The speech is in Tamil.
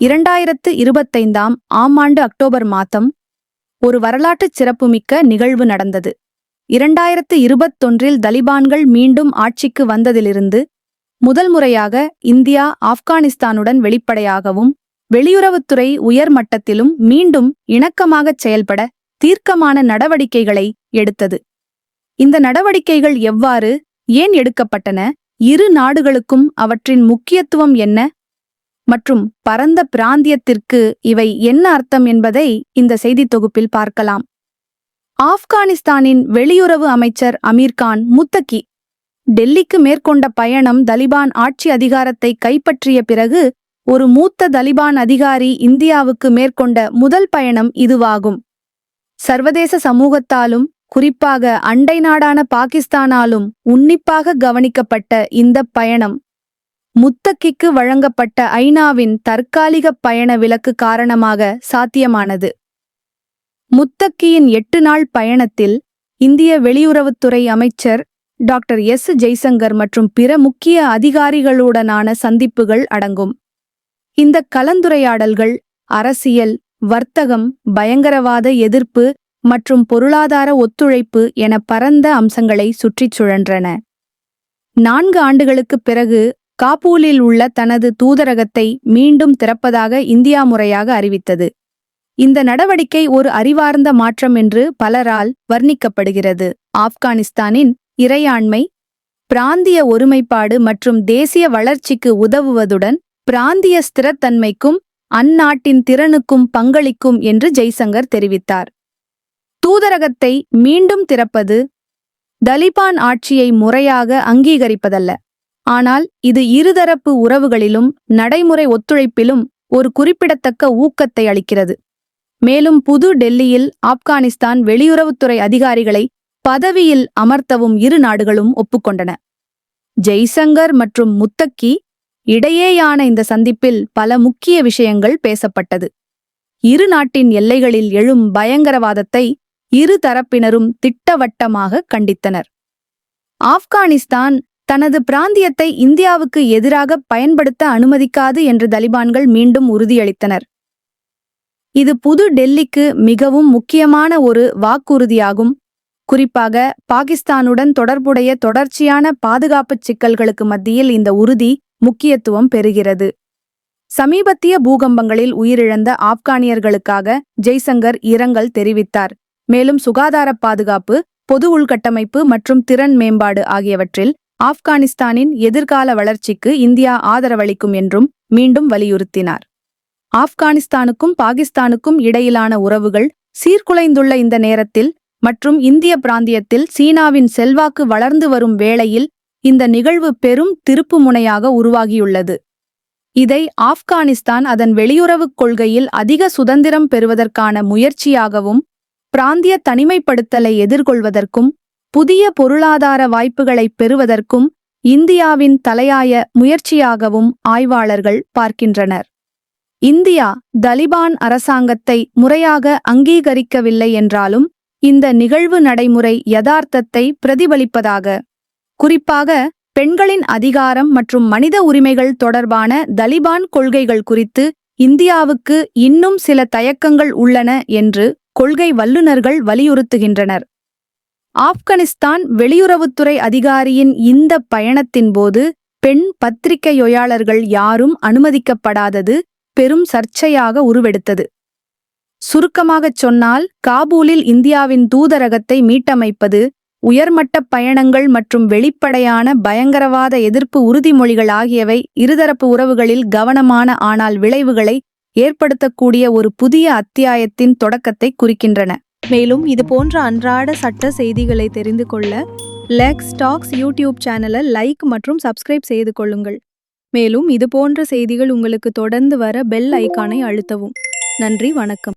இரண்டாயிரத்து இருபத்தைந்தாம் ஆம் ஆண்டு அக்டோபர் மாதம் ஒரு வரலாற்றுச் சிறப்புமிக்க நிகழ்வு நடந்தது. இரண்டாயிரத்து இருபத்தொன்றில் தலிபான்கள் மீண்டும் ஆட்சிக்கு வந்ததிலிருந்து முதல் முறையாக இந்தியா ஆப்கானிஸ்தானுடன் வெளிப்படையாகவும் வெளியுறவுத்துறை உயர் மட்டத்திலும் மீண்டும் இணக்கமாகச் செயல்பட தீர்க்கமான நடவடிக்கைகளை எடுத்தது. இந்த நடவடிக்கைகள் எவ்வாறு ஏன் எடுக்கப்பட்டன? இரு நாடுகளுக்கும் அவற்றின் முக்கியத்துவம் என்ன? மற்றும் பரந்த பிராந்தியத்திற்கு இவை என்ன அர்த்தம் என்பதை இந்த செய்தித் தொகுப்பில் பார்க்கலாம். ஆப்கானிஸ்தானின் வெளியுறவு அமைச்சர் அமீர்கான் முத்தகி டெல்லிக்கு மேற்கொண்ட பயணம் தலிபான் ஆட்சி அதிகாரத்தை கைப்பற்றிய பிறகு ஒரு மூத்த தலிபான் அதிகாரி இந்தியாவுக்கு மேற்கொண்ட முதல் பயணம் இதுவாகும். சர்வதேச சமூகத்தாலும் குறிப்பாக அண்டை நாடான பாகிஸ்தானாலும் உன்னிப்பாக கவனிக்கப்பட்ட இந்த பயணம். முத்தக்கிக்கு வழங்கப்பட்ட ஐநாவின் தற்காலிக பயண விலக்கு காரணமாக சாத்தியமானது. முத்தக்கியின் எட்டு நாள் பயணத்தில் இந்திய வெளியுறவுத்துறை அமைச்சர் டாக்டர் எஸ் ஜெய்சங்கர் மற்றும் பிற முக்கிய அதிகாரிகளுடனான சந்திப்புகள் அடங்கும். இந்த கலந்துரையாடல்கள் அரசியல் வர்த்தகம் பயங்கரவாத எதிர்ப்பு மற்றும் பொருளாதார ஒத்துழைப்பு என பரந்த அம்சங்களை சுற்றிச் சுழன்றன. நான்கு ஆண்டுகளுக்குப் பிறகு காபூலில் உள்ள தனது தூதரகத்தை மீண்டும் திறப்பதாக இந்தியா முறையாக அறிவித்தது. இந்த நடவடிக்கை ஒரு அறிவார்ந்த மாற்றம் என்று பலரால் வர்ணிக்கப்படுகிறது. ஆப்கானிஸ்தானின் இறையாண்மை பிராந்திய ஒருமைப்பாடு மற்றும் தேசிய வளர்ச்சிக்கு உதவுவதுடன் பிராந்திய ஸ்திரத்தன்மைக்கும் அந்நாட்டின் திறனுக்கும் பங்களிக்கும் என்று ஜெய்சங்கர் தெரிவித்தார். தூதரகத்தை மீண்டும் திறப்பது தலிபான் ஆட்சியை முறையாக அங்கீகரிப்பதல்ல. ஆனால் இது இருதரப்பு உறவுகளிலும் நடைமுறை ஒத்துழைப்பிலும் ஒரு குறிப்பிடத்தக்க ஊக்கத்தை அளிக்கிறது. மேலும் புது டெல்லியில் ஆப்கானிஸ்தான் வெளியுறவுத்துறை அதிகாரிகளை பதவியில் அமர்த்தவும் இரு நாடுகளும் ஒப்புக்கொண்டன. ஜெய்சங்கர் மற்றும் முத்தக்கி இடையேயான இந்த சந்திப்பில் பல முக்கிய விஷயங்கள் பேசப்பட்டது. இரு நாட்டின் எல்லைகளில் எழும் பயங்கரவாதத்தை இரு தரப்பினரும் திட்டவட்டமாக கண்டித்தனர். ஆப்கானிஸ்தான் தனது பிராந்தியத்தை இந்தியாவுக்கு எதிராக பயன்படுத்த அனுமதிக்காது என்று தலிபான்கள் மீண்டும் உறுதியளித்தனர். இது புது டெல்லிக்கு மிகவும் முக்கியமான ஒரு வாக்குறுதியாகும். குறிப்பாக பாகிஸ்தானுடன் தொடர்புடைய தொடர்ச்சியான பாதுகாப்புச் சிக்கல்களுக்கு மத்தியில் இந்த உறுதி முக்கியத்துவம் பெறுகிறது. சமீபத்திய பூகம்பங்களில் உயிரிழந்த ஆப்கானியர்களுக்காக ஜெய்சங்கர் இரங்கல் தெரிவித்தார். மேலும் சுகாதார பாதுகாப்பு பொது உள்கட்டமைப்பு மற்றும் திறன் மேம்பாடு ஆகியவற்றில் ஆப்கானிஸ்தானின் எதிர்கால வளர்ச்சிக்கு இந்தியா ஆதரவளிக்கும் என்றும் மீண்டும் வலியுறுத்தினார். ஆப்கானிஸ்தானுக்கும் பாகிஸ்தானுக்கும் இடையிலான உறவுகள் சீர்குலைந்துள்ள இந்த நேரத்தில் மற்றும் இந்திய பிராந்தியத்தில் சீனாவின் செல்வாக்கு வளர்ந்து வரும் வேளையில் இந்த நிகழ்வு பெரும் திருப்புமுனையாக உருவாகியுள்ளது. இதை ஆப்கானிஸ்தான் அதன் வெளியுறவுக் கொள்கையில் அதிக சுதந்திரம் பெறுவதற்கான முயற்சியாகவும் பிராந்திய தனிமைப்படுத்தலை எதிர்கொள்வதற்கும் புதிய பொருளாதார வாய்ப்புகளை பெறுவதற்கும் இந்தியாவின் தலையாய முயற்சியாகவும் ஆய்வாளர்கள் பார்க்கின்றனர். இந்தியா தலிபான் அரசாங்கத்தை முறையாக அங்கீகரிக்கவில்லை என்றாலும் இந்த நிகழ்வு நடைமுறை யதார்த்தத்தை பிரதிபலிப்பதாக குறிப்பாக பெண்களின் அதிகாரம் மற்றும் மனித உரிமைகள் தொடர்பான தலிபான் கொள்கைகள் குறித்து இந்தியாவுக்கு இன்னும் சில தயக்கங்கள் உள்ளன என்று கொள்கை வல்லுநர்கள் வலியுறுத்துகின்றனர். ஆப்கானிஸ்தான் வெளியுறவுத்துறை அதிகாரியின் இந்த பயணத்தின் போது பெண் பத்திரிகையொயாளர்கள் யாரும் அனுமதிக்கப்படாதது பெரும் சர்ச்சையாக உருவெடுத்தது. சுருக்கமாகச் சொன்னால் காபூலில் இந்தியாவின் தூதரகத்தை மீட்டமைப்பது உயர்மட்ட பயணங்கள் மற்றும் வெளிப்படையான பயங்கரவாத எதிர்ப்பு உறுதிமொழிகள் ஆகியவை இருதரப்பு உறவுகளில் கவனமான ஆனால் விளைவுகளை ஏற்படுத்தக்கூடிய ஒரு புதிய அத்தியாயத்தின் தொடக்கத்தை குறிக்கின்றன. மேலும் இது போன்ற அன்றாட சட்ட செய்திகளை தெரிந்து கொள்ள லெக்ஸ் ஸ்டாக்ஸ் யூடியூப் சேனலை லைக் மற்றும் சப்ஸ்கிரைப் செய்து கொள்ளுங்கள். மேலும் இது போன்ற செய்திகள் உங்களுக்கு தொடர்ந்து வர பெல் ஐக்கானை அழுத்தவும். நன்றி வணக்கம்.